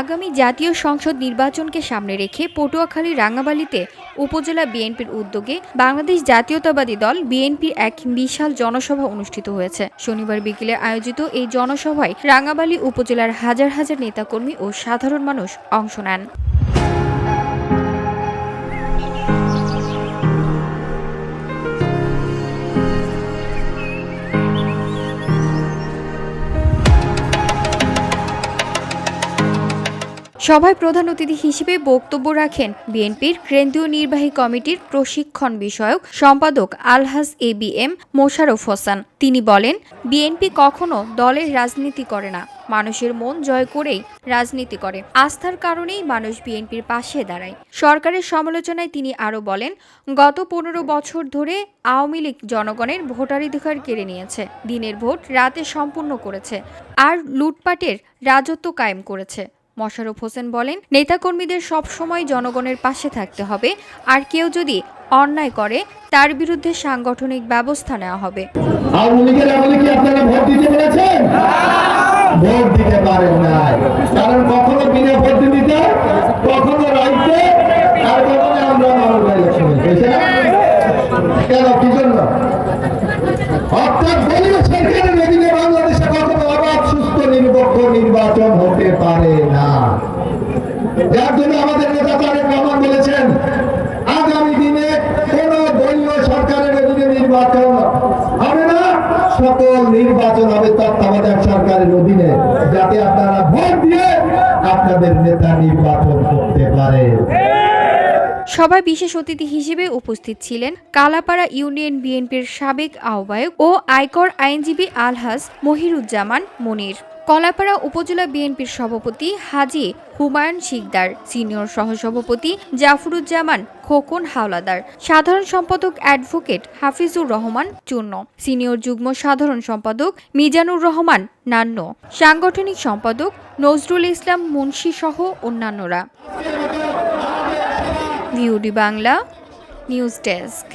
আগামী জাতীয় সংসদ নির্বাচনকে সামনে রেখে পটুয়াখালী রাঙ্গাবালিতে উপজেলা বিএনপির উদ্যোগে বাংলাদেশ জাতীয়তাবাদী দল বিএনপির এক বিশাল জনসভা অনুষ্ঠিত হয়েছে। শনিবার বিকেলে আয়োজিত এই জনসভায় রাঙ্গাবালি উপজেলার হাজার হাজার নেতাকর্মী ও সাধারণ মানুষ অংশ নেন। সভায় প্রধান অতিথি হিসেবে বক্তব্য রাখেন বিএনপির কেন্দ্রীয় নির্বাহী কমিটির প্রশিক্ষণ বিষয়ক সম্পাদক আলহাজ A B M Mosharraf Hossain. তিনি বলেন, বিএনপি কখনো দলের রাজনীতি করে না, মানুষের মন জয় করেই রাজনীতি করে। আস্থার কারণেই মানুষ বিএনপির পাশে দাঁড়ায়। সরকারের সমালোচনায় তিনি আরও বলেন, গত পনেরো বছর ধরে আওয়ামী লীগ জনগণের ভোটাধিকার কেড়ে নিয়েছে, দিনের ভোট রাতে সম্পূর্ণ করেছে, আর লুটপাটের রাজত্ব কায়েম করেছে। মোশাররফ হোসেন বলেন, নেতাকর্মীদের সবসময় জনগণের পাশে থাকতে হবে, আর কেউ যদি অন্যায় করে, তার বিরুদ্ধে সাংগঠনিক ব্যবস্থা নেওয়া হবে। ভোট দিতে পারেন নাই। কারণ কখনো বিনা ভোট দিতে কখনো রাজ্যে আর কখনো আমরা কেন? কি জন্য? অর্থাৎ সরকারের অধীনে বাংলাদেশে কখনো অবাধ, সুস্থ পারে না। যার জন্য আমাদের নেতা তারেক রহমান বলেছেন, আগামী দিনে কোন দলীয় সরকারের অধীনে নির্বাচন হবে না, সকল নির্বাচন হবে তত্ত্বাবধায়ক সরকারের অধীনে, যাতে আপনারা ভোট দিয়ে আপনাদের নেতা নির্বাচন করতে পারে। সভায় বিশেষ অতিথি হিসেবে উপস্থিত ছিলেন কালাপাড়া ইউনিয়ন বিএনপির সাবেক আহ্বায়ক ও আয়কর আইনজীবী আলহাজ মহিরুজ্জামান মনির। কলাপাড়া উপজেলা বিএনপির সভাপতি হাজি হুমায়ুন শিকদার, সিনিয়র সহসভাপতি জাফরুজ্জামান খোকন হাওলাদার, সাধারণ সম্পাদক অ্যাডভোকেট হাফিজুর রহমান চূর্ণ, সিনিয়র যুগ্ম সাধারণ সম্পাদক মিজানুর রহমান নান্ন সাংগঠনিক সম্পাদক নজরুল ইসলাম মুন্সি সহ অন্যান্যরা। Bangla, news desk.